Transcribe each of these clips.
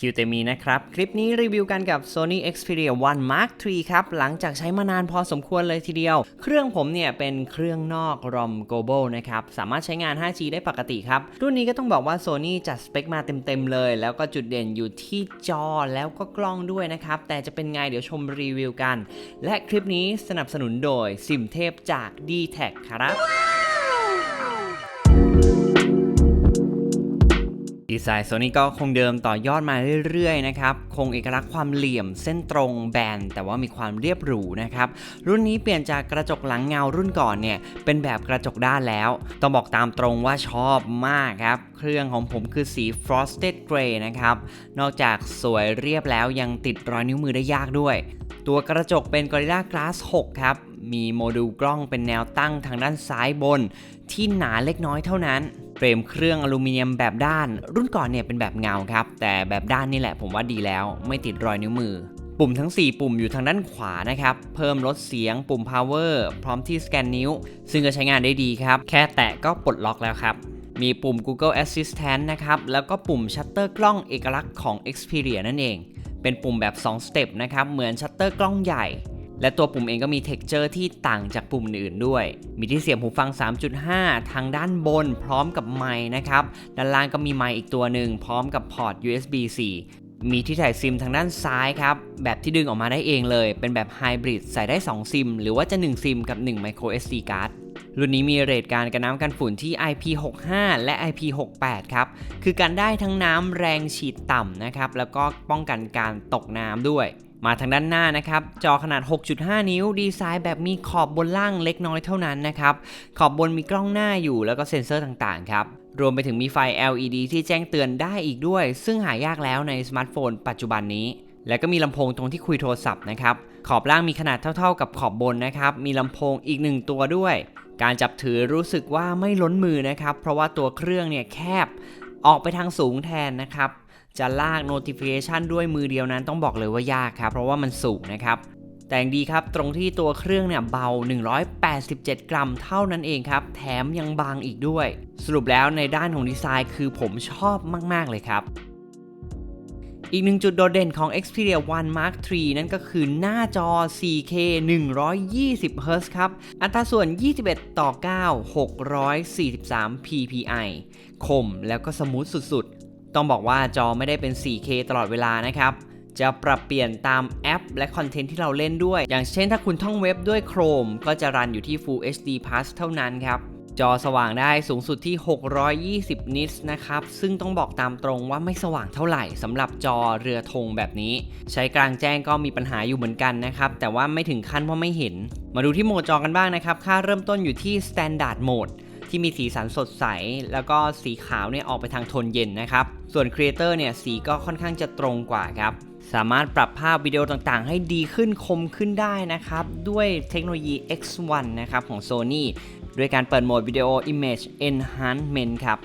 คิวเตมีนะครับ คลิปนี้รีวิวกันกับ Sony Xperia 1 Mark III ครับ หลังจากใช้มานานพอสมควรเลยทีเดียว เครื่องผมเนี่ยเป็นเครื่องนอก ROM Global นะครับ สามารถใช้งาน 5G ได้ปกติครับ รุ่นนี้ก็ต้องบอกว่า Sony จัดสเปคมาเต็ม ๆ เลย แล้วก็จุดเด่นอยู่ที่จอแล้วก็กล้องด้วยนะครับ แต่จะเป็นไงเดี๋ยวชมรีวิวกัน และคลิปนี้สนับสนุนโดยซิมเทพจาก d t แทครับ ดีไซน์โซนี่ก็คงเดิมต่อยอดมาเรื่อยๆนะครับ คงเอกลักษณ์ความเหลี่ยมเส้นตรงแบน แต่ว่ามีความเรียบหรูนะครับ รุ่นนี้เปลี่ยนจากกระจกหลังเงารุ่นก่อนเนี่ย เป็นแบบกระจกด้านแล้ว ต้องบอกตามตรงว่าชอบมากครับ เครื่องของผมคือสี frosted gray นะครับ นอกจากสวยเรียบแล้วยังติดรอยนิ้วมือได้ยากด้วย ตัวกระจกเป็น Gorilla Glass 6 ครับ มีโมดูลกล้องเป็นแนวตั้งทางด้านซ้ายบน ที่หนาเล็กน้อยเท่านั้น เฟรมเครื่องอลูมิเนียมแบบด้าน รุ่นก่อนเนี่ยเป็นแบบเงาครับ แต่แบบด้านนี่แหละผมว่าดีแล้ว ไม่ติดรอยนิ้วมือ ปุ่มทั้ง 4 ปุ่มอยู่ทางด้านขวานะครับ เพิ่มลดเสียงปุ่ม power พร้อมที่สแกนนิ้ว ซึ่งก็ใช้งานได้ดีครับ แค่แตะก็ปลดล็อกแล้วครับมีปุ่ม Google Assistant นะครับ แล้วก็ปุ่มชัตเตอร์กล้องเอกลักษณ์ของ Xperia นั่นเอง เป็นปุ่มแบบ 2 สเต็ปนะครับ เหมือนชัตเตอร์กล้องใหญ่ และตัวปุ่มเองก็มีเท็กเจอร์ที่ต่างจากปุ่มอื่นด้วย มีที่เสียบหูฟัง 3.5 ทางด้านบนพร้อมกับไมค์นะครับ ด้านล่างก็มีไมค์อีกตัวหนึ่งพร้อมกับพอร์ต USB-C มีที่ถ่ายซิมทางด้านซ้ายครับ แบบที่ดึงออกมาได้เองเลย เป็นแบบไฮบริดใส่ได้ 2 ซิม หรือว่าจะ 1 ซิมกับ 1 micro SD card รุ่นนี้มีเรทการกันน้ำกันฝุ่นที่ IP65 และ IP68 ครับ คือการได้ทั้งน้ำแรงฉีดต่ำนะครับ แล้วก็ป้องกันการตกน้ำด้วย มาทางด้านหน้านะครับ จอขนาด 6.5 นิ้ว ดีไซน์แบบมีขอบบนล่างเล็กน้อยเท่านั้นนะครับ ขอบบนมีกล้องหน้าอยู่แล้วก็เซ็นเซอร์ต่างๆครับ รวมไปถึงมีไฟ LED ที่แจ้งเตือนได้อีกด้วย ซึ่งหายากแล้วในสมาร์ทโฟนปัจจุบันนี้ แล้วก็มีลำโพงตรงที่คุยโทรศัพท์นะครับ ขอบล่างมีขนาดเท่า ๆ กับขอบบนนะครับ มีลำโพงอีกหนึ่งตัวด้วย การจับถือรู้สึกว่าไม่ล้นมือนะครับ เพราะว่าตัวเครื่องเนี่ยแคบ ออกไปทางสูงแทนนะครับ จะลาก notification ด้วยมือเดียวนั้นต้องบอกเลยว่ายากครับ เพราะว่ามันสูงนะครับ แต่อย่างดีครับตรงที่ตัวเครื่องเนี่ยเบา 187 กรัมเท่านั้นเองครับ แถมยังบางอีกด้วย สรุปแล้วในด้านของดีไซน์คือผมชอบมาก ๆ เลยครับอีกหนึ่งจุดโดดเด่นของ Xperia 1 Mark III นั่นก็คือหน้าจอ 4K 120 Hz ครับ อัตราส่วน 21 ต่อ 9 643 ppi คมแล้วก็สมูทสุดๆ ต้องบอกว่าจอไม่ได้เป็น 4K ตลอดเวลานะครับ จะปรับเปลี่ยนตามแอป และคอนเทนต์ที่เราเล่นด้วย อย่างเช่นถ้าคุณท่องเว็บด้วย Chrome ก็จะรันอยู่ที่ Full HD Plus เท่านั้นครับจอสว่างได้สูงสุดที่ 620 นิตนะครับ ซึ่งต้องบอกตามตรงว่าไม่สว่างเท่าไหร่สำหรับจอเรือธงแบบนี้ ใช้กลางแจ้งก็มีปัญหาอยู่เหมือนกันนะครับ แต่ว่าไม่ถึงขั้นว่าไม่เห็น มาดูที่โหมดจอกันบ้างนะครับ ค่าเริ่มต้นอยู่ที่ Standard Mode ที่มีสีสันสดใส แล้วก็สีขาวเนี่ยออกไปทางโทนเย็นนะครับ ส่วน Creator เนี่ยสีก็ค่อนข้างจะตรงกว่าครับ สามารถปรับภาพวิดีโอต่างๆ ให้ดีขึ้นคมขึ้นได้นะครับ ด้วยเทคโนโลยี X1 นะครับของ Sony ด้วยการเปิดโหมดวิดีโอ Image Enhancement ครับ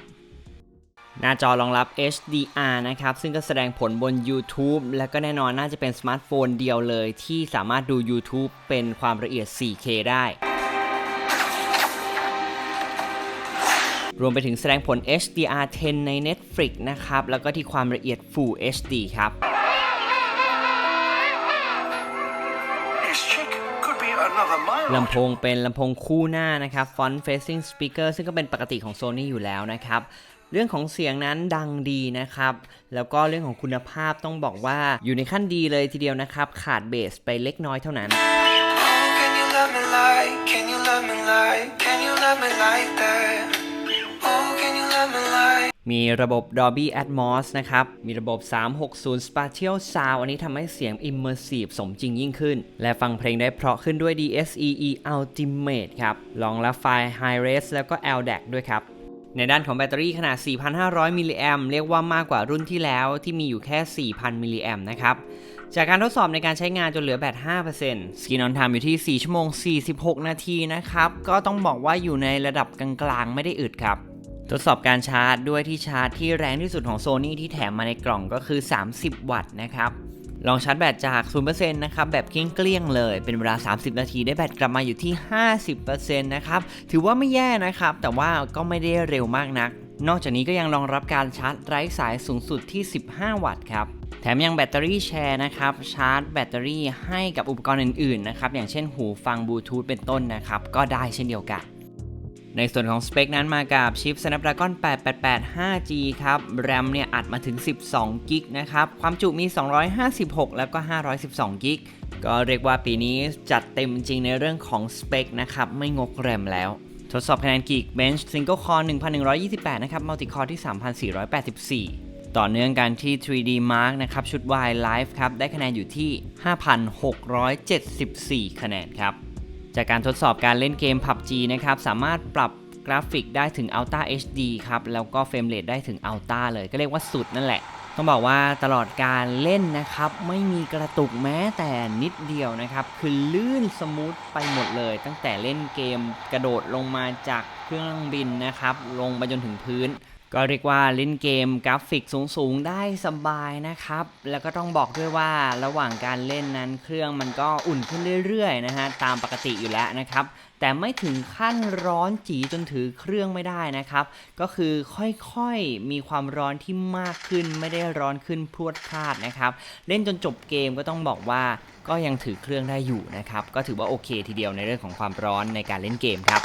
หน้าจอรองรับ HDR นะครับ ซึ่งก็แสดงผลบน YouTube และก็แน่นอนน่าจะเป็นสมาร์ทโฟนเดียวเลย ที่สามารถดู YouTube เป็นความละเอียด 4K ได้ รวมไปถึงแสดงผล HDR10 ใน Netflix นะครับ แล้วก็ที่ความละเอียด Full HD ครับ This chick could be another mile. ลำโพงเป็นลำโพงคู่หน้านะครับ front facing speaker ซึ่งก็เป็นปกติของ Sony อยู่แล้วนะครับเรื่องของเสียงนั้นดังดีนะครับ แล้วก็เรื่องของคุณภาพต้องบอกว่าอยู่ในขั้นดีเลยทีเดียวนะครับ ขาดเบสไปเล็กน้อยเท่านั้น Can you love me like? Can you love me like? Can you love me like that? มีระบบ Dolby Atmos นะครับ มีระบบ 360 Spatial Sound อันนี้ทำให้เสียง Immersive สมจริงยิ่งขึ้น และฟังเพลงได้เพราะขึ้นด้วย DSEE Ultimate ครับรองรับไฟล์ High Res แล้วก็ LDAC ด้วยครับในด้านของแบตเตอรี่ขนาด 4,500 มิลลิแอมเรียกว่ามากกว่ารุ่นที่แล้วที่มีอยู่แค่ 4,000 มิลลิแอมนะครับ จากการทดสอบในการใช้งานจนเหลือแบต 5% Skin on Time อยู่ที่ 4 ชั่วโมง 46 นาทีนะครับ ก็ต้องบอกว่าอยู่ในระดับกลางๆ ไม่ได้อึดครับ ทดสอบการชาร์จด้วยที่ชาร์จที่แรงที่สุดของ Sony ที่แถมมาในกล่องก็คือ 30 วัตต์นะครับ ลองชาร์จแบตจาก 0%นะครับ แบบเกลี้ยงๆเลย เป็นเวลา 30 นาทีได้แบตกลับมาอยู่ที่ 50%นะครับ ถือว่าไม่แย่นะครับ แต่ว่าก็ไม่ได้เร็วมากนัก นอกจากนี้ก็ยังรองรับการชาร์จไร้สายสูงสุดที่ 15 วัตต์ครับแถมยังแบตเตอรี่แชร์นะครับ ชาร์จแบตเตอรี่ให้กับอุปกรณ์อื่นๆนะครับ อย่างเช่นหูฟังบลูทูธเป็นต้นนะครับ ก็ได้เช่นเดียวกัน ในส่วนของสเปคนั้นมากับชิป Snapdragon 888 5G ครับ แรมเนี่ยอัดมาถึง 12กิกนะครับ ความจุมี 256 แล้วก็ 512กิกก็เรียกว่าปีนี้จัดเต็มจริงในเรื่องของสเปคนะครับ ไม่งกแรมแล้ว ทดสอบคะแนน Geekbench Single Core 1128 นะครับ Multi Core ที่ 3484ต่อเนื่องกันที่ 3D Mark นะครับ ชุด Y Live ครับ ได้คะแนนอยู่ที่ 5,674 คะแนนครับ จากการทดสอบการเล่นเกม PUBG นะครับ สามารถปรับกราฟิกได้ถึง Ultra HD ครับ แล้วก็เฟรมเรทได้ถึง Ultra เลย ก็เรียกว่าสุดนั่นแหละ ต้องบอกว่าตลอดการเล่นนะครับ ไม่มีกระตุกแม้แต่นิดเดียวนะครับ คือลื่นสมูทไปหมดเลย ตั้งแต่เล่นเกมกระโดดลงมาจากเครื่องบินนะครับ ลงไปจนถึงพื้น ก็เรียกว่าเล่นเกมกราฟิกสูงๆ ได้สบายนะครับ แล้วก็ต้องบอกด้วยว่าระหว่างการเล่นนั้นเครื่องมันก็อุ่นขึ้นเรื่อยๆนะฮะตามปกติอยู่แล้วนะครับ แต่ไม่ถึงขั้นร้อนจีจนถือเครื่องไม่ได้นะครับ ก็คือค่อยๆมีความร้อนที่มากขึ้นไม่ได้ร้อนขึ้นพรวดพลาดนะครับ เล่นจนจบเกมก็ต้องบอกว่าก็ยังถือเครื่องได้อยู่นะครับ ก็ถือว่าโอเคทีเดียวในเรื่องของความร้อนในการเล่นเกมครับ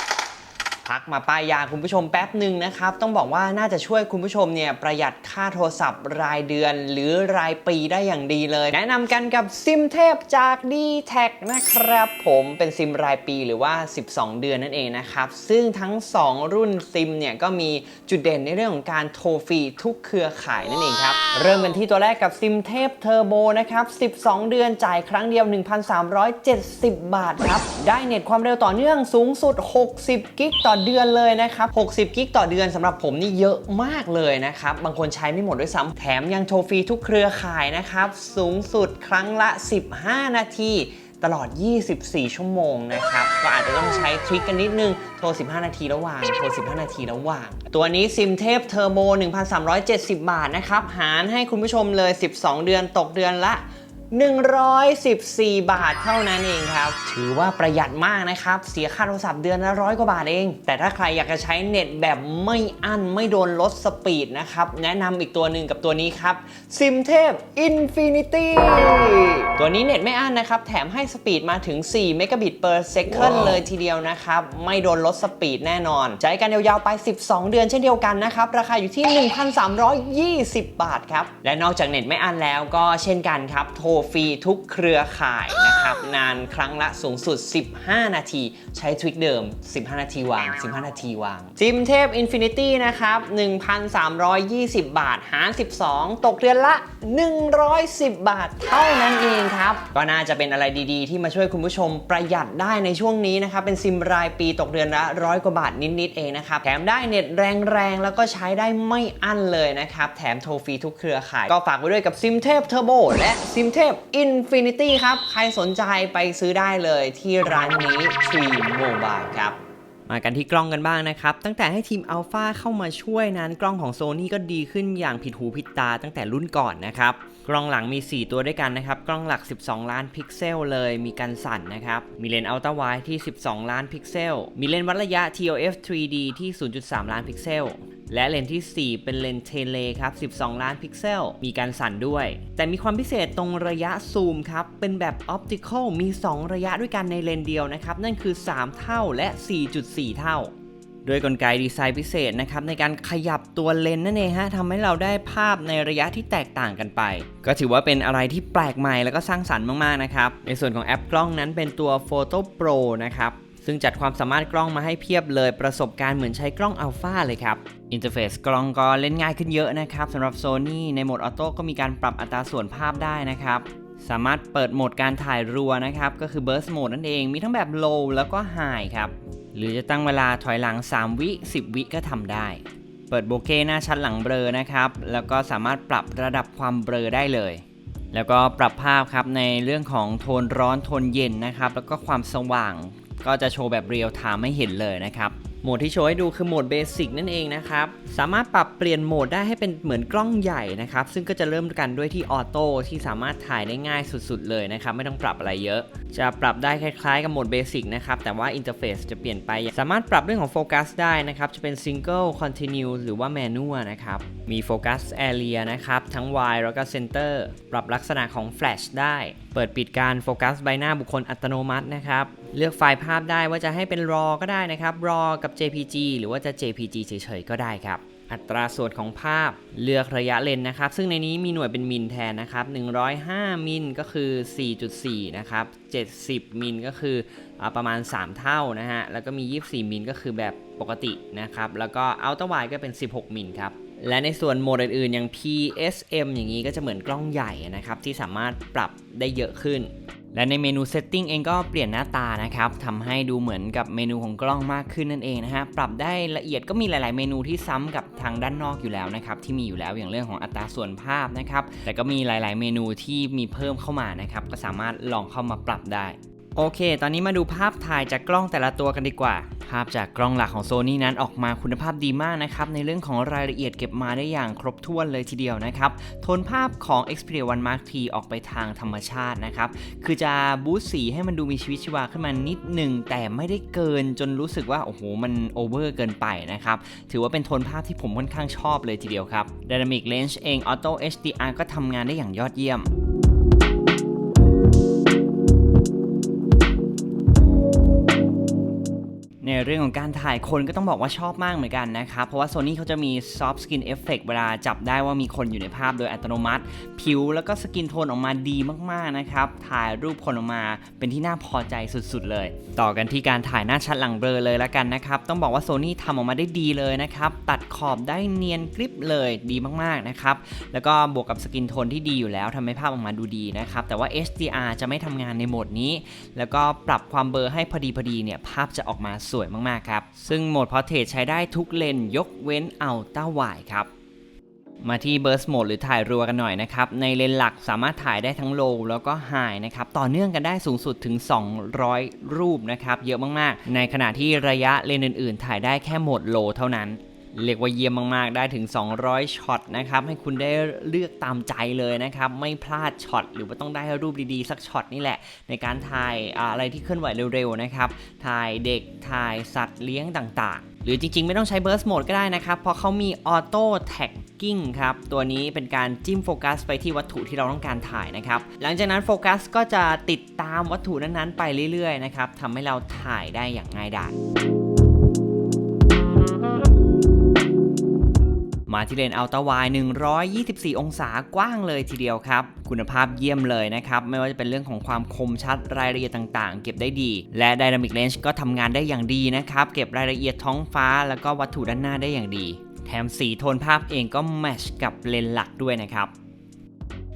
พักมาป้ายยาคุณผู้ชมแป๊บหนึ่งนะครับ ต้องบอกว่าน่าจะช่วยคุณผู้ชมเนี่ยประหยัดค่าโทรศัพท์รายเดือน หรือรายปีได้อย่างดีเลย แนะนำกันกับซิมเทพจาก d t แทนะครับ ผมเป็นซิมรายปีหรือว่า 12 เดือนนั่นเองนะครับ ซึ่งทั้ง 2 รุ่นซิมเนี่ยก็มีจุดเด่นในเรื่องของการโทรฟรีทุกเครือข่ายนั่นเองครับ เริ่มกันที่ตัวแรกกับซิมเทพเทอร์โบนะครับ 12 เดือนจ่ายครั้งเดียว 1,370 บาทครับ ได้เน็ตความเร็วต่อเนื่องสูงสุด 60 กิกต่อเดือนเลยนะครับ 60 กิกต่อเดือนสำหรับผมนี่เยอะมากเลยนะครับ บางคนใช้ไม่หมดด้วยซ้ำแถมยังโทรฟรีทุกเครือข่ายนะครับ สูงสุดครั้งละ 15 นาทีตลอด 24 ชั่วโมงนะครับ ก็อาจจะต้องใช้ทริคกันนิดนึง โทร 15 นาทีระหว่าง โทร 15 นาทีระหว่าง ตัวนี้ซิมเทพเทอร์โบ1,370 บาทนะครับ หารให้คุณผู้ชมเลย 12 เดือนตกเดือนละ 114 บาทเท่านั้นเองครับ ถือว่าประหยัดมากนะครับ เสียค่าโทรศัพท์เดือนละร้อยกว่าบาทเอง แต่ถ้าใครอยากจะใช้เน็ตแบบไม่อั้นไม่โดนลดสปีดนะครับ แนะนำอีกตัวหนึ่งกับตัวนี้ครับซิมเทพ Infinity ตัวนี้เน็ตไม่อั้นนะครับ แถมให้สปีดมาถึง 4 เมกะบิต per second เลยทีเดียวนะครับ ไม่โดนลดสปีดแน่นอน ใช้กันยาวๆไป 12 เดือนเช่นเดียวกันนะครับ ราคาอยู่ที่ 1,320 บาทครับ และนอกจากเน็ตไม่อั้นแล้วก็เช่นกันครับโทรฟรีทุกเครือข่ายนะครับ นานครั้งละสูงสุด 15 นาที ใช้ทริคเดิม 15 นาทีวาง 15 นาทีวางซิมเทพ Infinity นะครับ 1,320 บาท หาร 12 ตกเดือนละ 110 บาทเท่านั้นเองครับ ก็น่าจะเป็นอะไรดี ๆ ที่มาช่วยคุณผู้ชมประหยัดได้ในช่วงนี้นะครับ เป็นซิมรายปีตกเดือนละร้อยกว่าบาทนิด ๆ เองนะครับ แถมได้เน็ตแรง ๆ แล้วก็ใช้ได้ไม่อั้นเลยนะครับ แถมโทรฟรีทุกเครือข่าย ก็ฝากไว้ด้วยกับซิมเทพเทอร์โบและซิมเทพ Infinity ครับ ใครสนใจไปซื้อได้เลยที่ร้านนี้ Tree Mobile ครับมากันที่กล้องกันบ้างนะครับ ตั้งแต่ให้ทีม Alpha เข้ามาช่วยนั้น กล้องของ Sony ก็ดีขึ้นอย่างผิดหูผิดตาตั้งแต่รุ่นก่อนนะครับ กล้องหลังมี 4 ตัวด้วยกันนะครับ กล้องหลัก 12 ล้านพิกเซลเลยมีกันสั่นนะครับ มีเลนส์อัลตร้าไวที่ 12 ล้านพิกเซล มีเลนส์วัดระยะ TOF 3D ที่ 0.3 ล้านพิกเซล และเลนส์ที่ 4 เป็นเลนส์เทเลครับ 12 ล้านพิกเซล มีการสั่นด้วย แต่มีความพิเศษตรงระยะซูมครับ เป็นแบบออปติคอลมี 2 ระยะด้วยกันในเลนส์เดียวนะครับ นั่นคือ 3 เท่าและ 4.4 เท่าด้วยกลไกดีไซน์พิเศษนะครับในการขยับตัวเลนนั่นเองฮะทำให้เราได้ภาพในระยะที่แตกต่างกันไป ก็ถือว่าเป็นอะไรที่แปลกใหม่แล้วก็สร้างสรรค์มากๆนะครับ ในส่วนของแอปกล้องนั้นเป็นตัว Photo Pro นะครับ ซึ่งจัดความสามารถกล้องมาให้เพียบเลยประสบการณ์เหมือนใช้กล้องอัลฟาเลยครับอินเทอร์เฟซกล้องก็เล่นง่ายขึ้นเยอะนะครับสำหรับ Sony ในโหมดออโต้ก็มีการปรับอัตราส่วนภาพได้นะครับสามารถเปิดโหมดการถ่ายรัวนะครับ ก็คือ Burst Mode นั่นเอง มีทั้งแบบ Low แล้วก็ High ครับ หรือจะตั้งเวลาถอยหลัง 3 วิ 10 วิก็ทำได้ เปิดโบเก้หน้าชัดหลังเบลอนะครับ แล้วก็สามารถปรับระดับความเบลอได้เลย แล้วก็ปรับภาพครับในเรื่องของโทนร้อนโทนเย็นนะครับ แล้วก็ความสว่าง ก็จะโชว์แบบเรียลไทม์ให้เห็นเลยนะครับโหมดที่โชว์ให้ดูคือโหมดเบสิกนั่นเองนะครับ สามารถปรับเปลี่ยนโหมดได้ให้เป็นเหมือนกล้องใหญ่นะครับ ซึ่งก็จะเริ่มกันด้วยที่ออโต้ที่สามารถถ่ายได้ง่ายสุดๆเลยนะครับ ไม่ต้องปรับอะไรเยอะ จะปรับได้คล้ายๆกับโหมดเบสิกนะครับ แต่ว่าอินเทอร์เฟซจะเปลี่ยนไป สามารถปรับเรื่องของโฟกัสได้นะครับ จะเป็น Single Continue หรือว่า Manual นะครับ มีโฟกัส Area นะครับ ทั้ง Wide แล้วก็ Center ปรับลักษณะของ Flash ได้ เปิดปิดการโฟกัสใบหน้าบุคคลอัตโนมัตินะครับ เลือกไฟล์ภาพได้ว่าจะให้เป็น RAW ก็ได้นะครับ RAW กับ JPG หรือว่าจะ JPG เฉยๆก็ได้ครับ อัตราส่วนของภาพเลือกระยะเลนส์นะครับ ซึ่งในนี้มีหน่วยเป็นมิลแทนนะครับ 105 มิลก็คือ 4.4 นะครับ 70 มิลก็คืออประมาณ 3 เท่านะฮะ แล้วก็มี 24 มิลก็คือแบบปกตินะครับ แล้วก็อัลตร้าไวก็เป็น 16 มิลครับและในส่วนโหมดอื่นๆ อย่าง PSM อย่างนี้ก็จะเหมือนกล้องใหญ่นะครับ ที่สามารถปรับได้เยอะขึ้น และในเมนู Setting เองก็เปลี่ยนหน้าตานะครับทำให้ดูเหมือนกับเมนูของกล้องมากขึ้นนั่นเองนะฮะ ปรับได้ละเอียดก็มีหลาย ๆ เมนูที่ซ้ำกับทางด้านนอกอยู่แล้วนะครับ ที่มีอยู่แล้วอย่างเรื่องของอัตราส่วนภาพนะครับ แต่ก็มีหลาย ๆ เมนูที่มีเพิ่มเข้ามานะครับ ก็สามารถลองเข้ามาปรับได้ โอเค ตอนนี้มาดูภาพถ่ายจากกล้องแต่ละตัวกันดีกว่า ภาพจากกล้องหลักของ Sony นั้นออกมาคุณภาพดีมากนะครับ ในเรื่องของรายละเอียดเก็บมาได้อย่างครบถ้วนเลยทีเดียวนะครับ โทนภาพของ Xperia One Mark III ออกไปทางธรรมชาตินะครับ คือจะบูสต์สีให้มันดูมีชีวิตชีวาขึ้นมานิดหนึ่ง แต่ไม่ได้เกินจนรู้สึกว่า โอ้โห มันโอเวอร์เกินไปนะครับ ถือว่าเป็นโทนภาพที่ผมค่อนข้างชอบเลยทีเดียวครับ Dynamic Range เอง Auto HDR ก็ทำงานได้อย่างยอดเยี่ยม เรื่องของการถ่ายคนก็ต้องบอกว่าชอบมากเหมือนกันนะครับ เพราะว่า Sony เขาจะมี Soft Skin Effect เวลาจับได้ว่ามีคนอยู่ในภาพโดยอัตโนมัติ ผิวแล้วก็สกินโทนออกมาดีมากๆนะครับ ถ่ายรูปคนออกมาเป็นที่น่าพอใจสุดๆเลย ต่อกันที่การถ่ายหน้าชัดหลังเบลอเลยละกันนะครับ ต้องบอกว่า Sony ทำออกมาได้ดีเลยนะครับ ตัดขอบได้เนียนกริบเลยดีมากๆนะครับ แล้วก็บวกกับสกินโทนที่ดีอยู่แล้วทำให้ภาพออกมาดูดีนะครับ แต่ว่า HDR จะไม่ทำงานในโหมดนี้ แล้วก็ปรับความเบลอให้พอดีพอดีเนี่ยภาพจะออกมาสวยมากๆครับ ซึ่งโหมดพอร์เทรตใช้ได้ทุกเลนยกเว้นอัลต้าวายครับ มาที่เบิร์สโหมดหรือถ่ายรัวกันหน่อยนะครับ ในเลนหลักสามารถถ่ายได้ทั้งโลแล้วก็ไฮนะครับ ต่อเนื่องกันได้สูงสุดถึง 200 รูปนะครับ เยอะมากๆ ในขณะที่ระยะเลนอื่น ๆ ถ่ายได้แค่โหมดโลเท่านั้น เรียกว่าเยี่ยมมาก ๆ ได้ถึง 200 ช็อตนะครับ ให้คุณได้เลือกตามใจเลยนะครับ ไม่พลาดช็อต หรือว่าต้องได้รูปดี ๆ สักช็อตนี่แหละ ในการถ่ายอะไรที่เคลื่อนไหวเร็ว ๆ นะครับ ถ่ายเด็ก ถ่ายสัตว์เลี้ยงต่าง ๆหรือจริงๆ ไม่ต้องใช้ Burst Mode ก็ได้นะครับ เพราะเขามี Auto Tagging ครับ ตัวนี้เป็นการจิ้มโฟกัสไปที่วัตถุที่เราต้องการถ่ายนะครับ หลังจากนั้นโฟกัสก็จะติดตามวัตถุนั้นๆ ไปเรื่อยๆ นะครับทำให้เราถ่ายได้อย่างง่ายดาย มาที่เลนส์อัลตาวาย124 องศากว้างเลยทีเดียวครับ คุณภาพเยี่ยมเลยนะครับ ไม่ว่าจะเป็นเรื่องของความคมชัดรายละเอียดต่างๆ เก็บได้ดี และ Dynamic Range ก็ทำงานได้อย่างดีนะครับ เก็บรายละเอียดท้องฟ้าแล้วก็วัตถุด้านหน้าได้อย่างดี แถมสีโทนภาพเองก็แมชกับเลนส์หลักด้วยนะครับ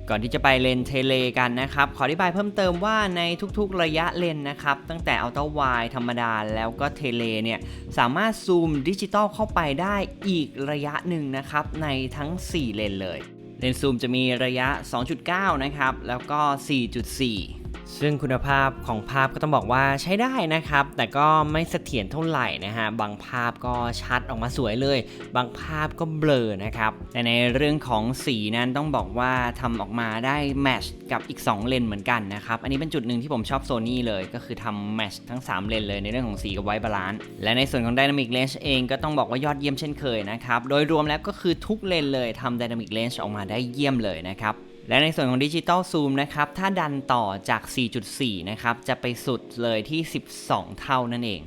ก่อนที่จะไปเลนเทเลกันนะครับ ขออธิบายเพิ่มเติมว่าในทุกๆระยะเลนนะครับ ตั้งแต่อัลตร้าไวธรรมดาแล้วก็เทเลเนี่ย สามารถซูมดิจิตอลเข้าไปได้อีกระยะหนึ่งนะครับ ในทั้ง 4 เลนเลย เลนซูมจะมีระยะ 2.9 นะครับ แล้วก็ 4.4 ซึ่งคุณภาพของภาพก็ต้องบอกว่าใช้ได้นะครับ แต่ก็ไม่เสถียรเท่าไหร่นะฮะ บางภาพก็ชัดออกมาสวยเลย บางภาพก็เบลอนะครับ แต่ในเรื่องของสีนั้นต้องบอกว่าทำออกมาได้แมชกับอีก 2 เลนเหมือนกันนะครับ อันนี้เป็นจุดหนึ่งที่ผมชอบโซนี่เลย ก็คือทำแมชทั้ง 3 เลนเลยในเรื่องของสีกับไวบาลานซ์ และในส่วนของ Dynamic Range เองก็ต้องบอกว่ายอดเยี่ยมเช่นเคยนะครับ โดยรวมแล้วก็คือทุกเลนเลยทำ Dynamic Range ออกมาได้เยี่ยมเลยนะครับ และในส่วนของดิจิตอลซูมนะครับ ถ้าดันต่อจาก 4.4 นะครับ จะไปสุดเลยที่ 12 เท่านั่นเอง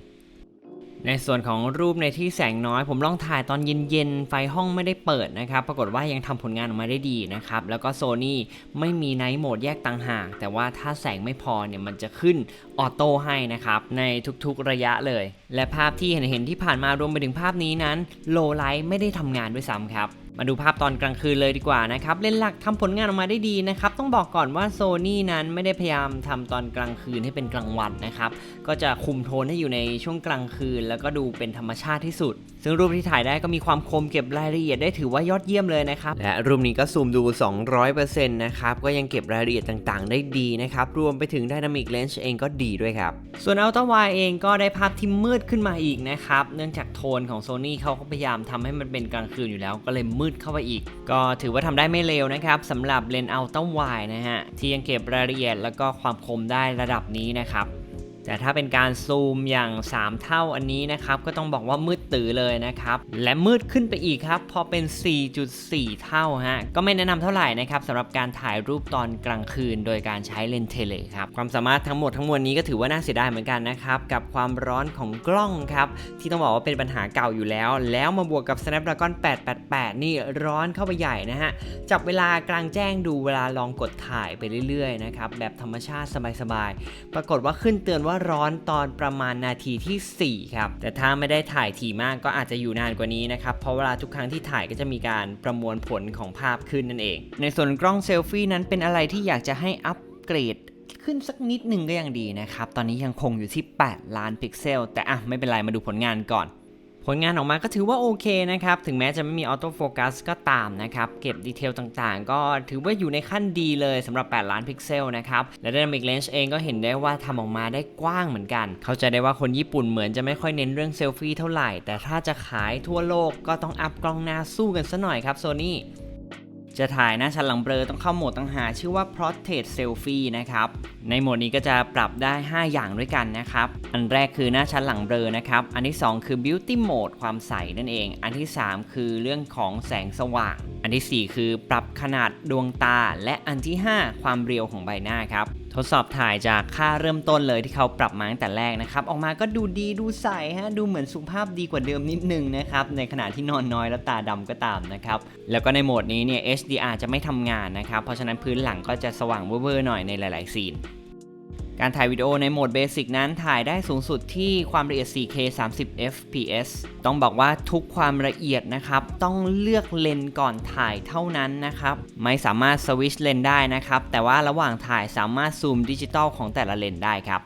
ในส่วนของรูปในที่แสงน้อย ผมลองถ่ายตอนเย็นๆ ไฟห้องไม่ได้เปิดนะครับ ปรากฏว่ายังทำผลงานออกมาได้ดีนะครับ แล้วก็โซนี่ไม่มีไนท์โหมดแยกต่างหาก แต่ว่าถ้าแสงไม่พอเนี่ยมันจะขึ้นออโต้ให้นะครับ ในทุกๆระยะเลย และภาพที่เห็นๆที่ผ่านมารวมไปถึงภาพนี้นั้นโลไลท์ไม่ได้ทำงานด้วยซ้ำครับ มาดูภาพตอนกลางคืนเลยดีกว่านะครับเลนส์หลักทำผลงานออกมาได้ดีนะครับต้องบอกก่อนว่าโซนี่นั้นไม่ได้พยายามทำตอนกลางคืนให้เป็นกลางวันนะครับก็จะคุมโทนให้อยู่ในช่วงกลางคืน แล้วก็ดูเป็นธรรมชาติที่สุดซึ่งรูปที่ถ่ายได้ก็มีความคมเก็บรายละเอียดได้ถือว่ายอดเยี่ยมเลยนะครับ และรูปนี้ก็ซูมดู 200%นะครับ ก็ยังเก็บรายละเอียดต่างๆ ได้ดีนะครับ รวมไปถึง Dynamic Range เองก็ดีด้วยครับ ส่วน Ultra Wide เองก็ได้ภาพที่มืดขึ้นมาอีกนะครับ เนื่องจากโทนของ Sony เขาก็พยายามทำให้มันเป็นกลางคืนอยู่แล้ว ก็เลยมืดเข้าไปอีก ก็ถือว่าทำได้ไม่เลวนะครับสำหรับเลนส์ Ultra Wide นะฮะที่ยังเก็บรายละเอียดแล้วก็ความคมได้ระดับนี้นะครับ แต่ถ้าเป็นการซูมอย่าง 3 เท่าอันนี้นะครับก็ต้องบอกว่ามืดตื่อเลยนะครับและมืดขึ้นไปอีกครับพอเป็น 4.4 เท่าฮะก็ไม่แนะนำเท่าไหร่นะครับสำหรับการถ่ายรูปตอนกลางคืน โดยการใช้เลนส์เทเลครับความสามารถทั้งหมดทั้งมวลนี้ก็ถือว่าน่าเสียดายเหมือนกันนะครับกับความร้อนของกล้องครับที่ต้องบอกว่าเป็นปัญหาเก่าอยู่แล้ว แล้วมาบวกกับ Snapdragon 888 นี่ร้อนเข้าไปใหญ่นะฮะจับเวลากลางแจ้งดูเวลาลองกดถ่ายไปเรื่อยๆนะครับแบบธรรมชาติสบายๆปรากฏว่าขึ้นเตือนว่าร้อนตอนประมาณนาทีที่ 4 ครับ แต่ถ้าไม่ได้ถ่ายถี่มากก็อาจจะอยู่นานกว่านี้นะครับ เพราะเวลาทุกครั้งที่ถ่ายก็จะมีการประมวลผลของภาพขึ้นนั่นเอง ในส่วนกล้องเซลฟี่นั้นเป็นอะไรที่อยากจะให้อัปเกรดขึ้นสักนิดหนึ่งก็ยังดีนะครับ ตอนนี้ยังคงอยู่ที่ 8 ล้านพิกเซล แต่อะไม่เป็นไรมาดูผลงานก่อน ผลงานออกมาก็ถือว่าโอเคนะครับ ถึงแม้จะไม่มีออโต้โฟกัสก็ตามนะครับ เก็บดีเทลต่างๆ ก็ถือว่าอยู่ในขั้นดีเลยสำหรับ 8 ล้านพิกเซลนะครับ และ Dynamic Range เองก็เห็นได้ว่าทำออกมาได้กว้างเหมือนกัน เข้าใจได้ว่าคนญี่ปุ่นเหมือนจะไม่ค่อยเน้นเรื่องเซลฟี่เท่าไหร่ แต่ถ้าจะขายทั่วโลกก็ต้องอัพกล้องหน้าสู้กันซะหน่อยครับโซนี่ จะถ่ายหน้าชั้นหลังเบลอต้องเข้าโหมดต่างหากชื่อว่า Portrait Selfie นะครับ ในโหมดนี้ก็จะปรับได้ 5 อย่างด้วยกันนะครับ อันแรกคือหน้าชั้นหลังเบลอนะครับ อันที่ 2 คือ Beauty Mode ความใสนั่นเอง อันที่ 3 คือเรื่องของแสงสว่าง อันทีสี่4 คือปรับขนาดดวงตา และอันที่ 5 ความเรียวของใบหน้าครับ ทดสอบถ่ายจากค่าเริ่มต้นเลยที่เขาปรับมาตั้งแต่แรกนะครับ ออกมาก็ดูดีดูใสฮะดูเหมือนสุภาพดีกว่าเดิมนิดนึงนะครับ ในขณะที่นอนน้อยแล้วตาดำก็ตามนะครับ แล้วก็ในโหมดนี้เนี่ย HDR จะไม่ทำงานนะครับ เพราะฉะนั้นพื้นหลังก็จะสว่างเวอร์ๆหน่อยในหลาย ๆ ซีน การถ่ายวิดีโอในโหมดเบสิกนั้นถ่ายได้สูงสุดที่ความละเอียด 4K 30 fps ต้องบอกว่าทุกความละเอียดนะครับ ต้องเลือกเลนก่อนถ่ายเท่านั้นนะครับ ไม่สามารถสวิชเลนได้นะครับ แต่ว่าระหว่างถ่ายสามารถซูมดิจิตอลของแต่ละเลนได้ครับ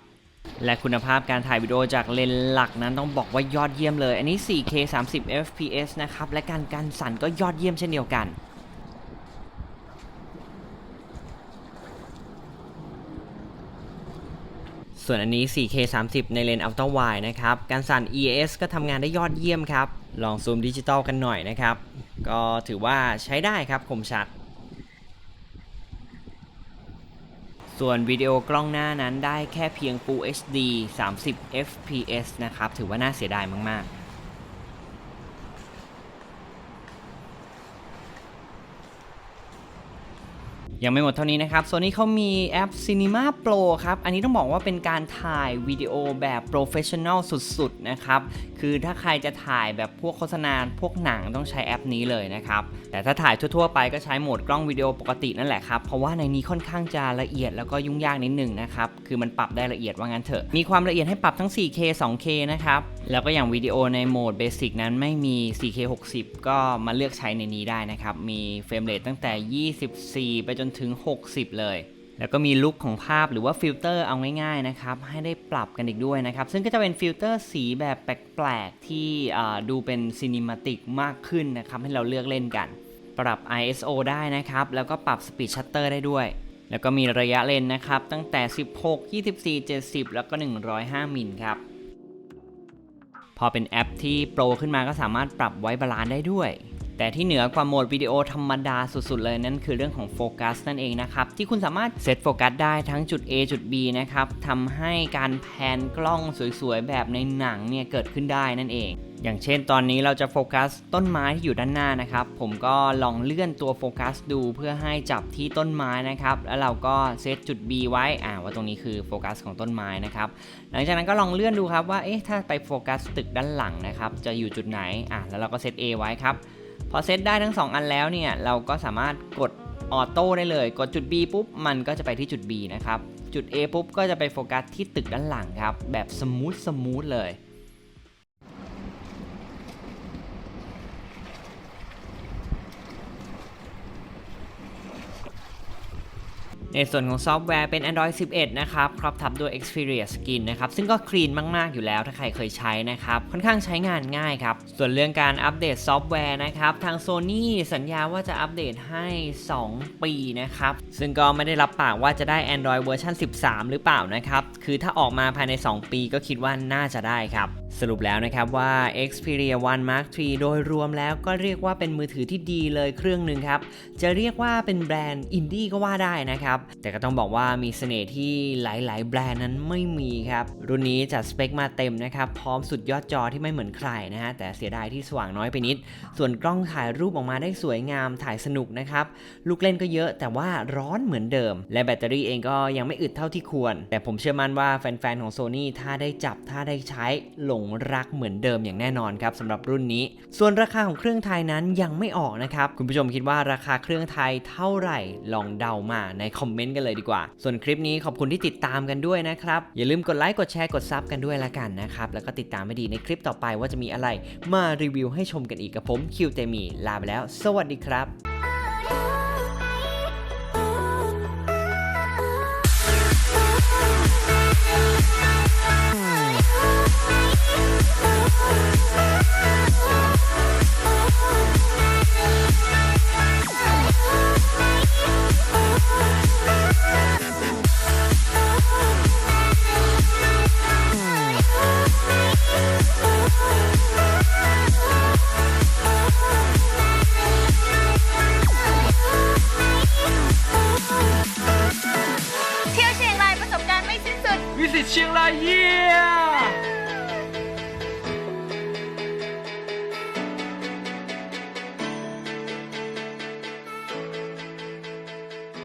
และคุณภาพการถ่ายวิดีโอจากเลนส์หลักนั้นต้องบอกว่ายอดเยี่ยมเลย อันนี้ 4K 30 fps นะครับ และการกันสั่นก็ยอดเยี่ยมเช่นเดียวกัน ส่วนอันนี้ 4K 30 ในเลนส์ Ultra Wide นะครับ การสั่น ES ก็ทำงานได้ยอดเยี่ยมครับ ลองซูมดิจิตอลกันหน่อยนะครับ ก็ถือว่าใช้ได้ครับคมชัด ส่วนวิดีโอกล้องหน้านั้นได้แค่เพียง Full HD 30 fps นะครับ ถือว่าน่าเสียดายมาก ๆ ยังไม่หมดเท่านี้นะครับโซนี่เขามีแอป Cinema Pro ครับ อันนี้ต้องบอกว่าเป็นการถ่ายวิดีโอแบบโปรเฟชชั่น a ลสุดๆ นะครับ คือถ้าใครจะถ่ายแบบพวกโฆษณาพวกหนังต้องใช้แอปนี้เลยนะครับ แต่ถ้าถ่ายทั่วๆไปก็ใช้โหมดกล้องวิดีโอปกตินั่นแหละครับ เพราะว่าในนี้ค่อนข้างจะละเอียดแล้วก็ยุ่งยากนิดหนึ่งนะครับ คือมันปรับได้ละเอียดว่างั้นเถอะ มีความละเอียดให้ปรับทั้ง 4K 2K นะครับ แล้วก็อย่างวิดีโอในโหมดเบสิกนั้นไม่มี 4K 60 ก็มาเลือกใช้ในนี้ได้นะครับ มีเฟรมเรทตั้งแต่ 24 ไปจนถึง 60 เลย แล้วก็มีลุคของภาพหรือว่าฟิลเตอร์เอาง่ายๆนะครับให้ได้ปรับกันอีกด้วยนะครับ ซึ่งก็จะเป็นฟิลเตอร์สีแบบแปลกๆ ที่ดูเป็นซีนิมาติกมากขึ้นนะครับ ให้เราเลือกเล่นกัน ปรับ ISO ได้นะครับ แล้วก็ปรับ Speed Shutter ได้ด้วย แล้วก็มีระยะเลนนะครับ ตั้งแต่ 16 24 70 แล้วก็ 105 มิลครับ พอเป็นแอปที่โปรขึ้นมาก็สามารถปรับไว้บาลานซ์ได้ด้วย แต่ที่เหนือกว่าโหมดวิดีโอธรรมดาสุดๆเลยนั่นคือเรื่องของโฟกัสนั่นเองนะครับ ที่คุณสามารถเซตโฟกัสได้ทั้งจุด A จุด B นะครับทำให้การแพนกล้องสวยๆ แบบในหนังเนี่ยเกิดขึ้นได้นั่นเองอย่างเช่นตอนนี้เราจะโฟกัสต้นไม้ที่อยู่ด้านหน้านะครับ ผมก็ลองเลื่อนตัวโฟกัสดูเพื่อให้จับที่ต้นไม้นะครับ แล้วเราก็เซตจุด B ไว้อ่าว่าตรงนี้คือโฟกัสของต้นไม้นะครับ หลังจากนั้นก็ลองเลื่อนดูครับว่าเอ๊ะถ้าไปโฟกัสตึกด้านหลังนะครับ จะอยู่จุดไหนอะแล้วเราก็เซต A ไว้ครับ พอเซตได้ทั้ง 2 อันแล้วเนี่ยเราก็สามารถกดออโต้ได้เลย กดจุด B ปุ๊บมันก็จะไปที่จุด B นะครับ จุด A ปุ๊บก็จะไปโฟกัสที่ตึกด้านหลังครับ แบบสมูทสมูทเลย ในส่วนของซอฟต์แวร์เป็น Android 11 นะครับ ครอบทับด้วย Xperia Skin นะครับ ซึ่งก็คลีนมาก ๆ อยู่แล้วถ้าใครเคยใช้นะครับ ค่อนข้างใช้งานง่ายครับ ส่วนเรื่องการอัปเดตซอฟต์แวร์นะครับ ทาง Sony สัญญาว่าจะอัปเดตให้ 2 ปีนะครับ ซึ่งก็ไม่ได้รับปากว่าจะได้ Android เวอร์ชัน13 หรือเปล่านะครับ คือถ้าออกมาภายใน 2 ปีก็คิดว่าน่าจะได้ครับ สรุปแล้วนะครับว่า Xperia One Mark III โดยรวมแล้วก็เรียกว่าเป็นมือถือที่ดีเลยเครื่องหนึ่งครับ จะเรียกว่าเป็นแบรนด์อินดี้ก็ว่าได้นะครับ แต่ก็ต้องบอกว่ามีเสน่ห์ที่หลาย ๆ แบรนด์นั้นไม่มีครับ รุ่นนี้จัดสเปคมาเต็มนะครับ พร้อมสุดยอดจอที่ไม่เหมือนใครนะฮะแต่เสียดายที่สว่างน้อยไปนิด ส่วนกล้องถ่ายรูปออกมาได้สวยงามถ่ายสนุกนะครับลูกเล่นก็เยอะ แต่ว่าร้อนเหมือนเดิม และแบตเตอรี่เองก็ยังไม่อึดเท่าที่ควร แต่ผมเชื่อมั่นว่าแฟน ๆ ของ Sony ถ้าได้จับถ้าได้ใช้หลงรักเหมือนเดิมอย่างแน่นอนครับสำหรับรุ่นนี้ ส่วนราคาของเครื่องไทยนั้นยังไม่ออกนะครับ คุณผู้ชมคิดว่าราคาเครื่องไทยเท่าไหร่ลองเดามาในคอมเมนต์กันเลยดีกว่า ส่วนคลิปนี้ขอบคุณที่ติดตามกันด้วยนะครับอย่าลืมกดไลค์กดแชร์กดซับกันด้วยละกันนะครับแล้วก็ติดตามไม่ดีในคลิปต่อไปว่าจะมีอะไรมารีวิวให้ชมกันอีกกับผมคิวเตมีลาไปแล้ว สวัสดีครับ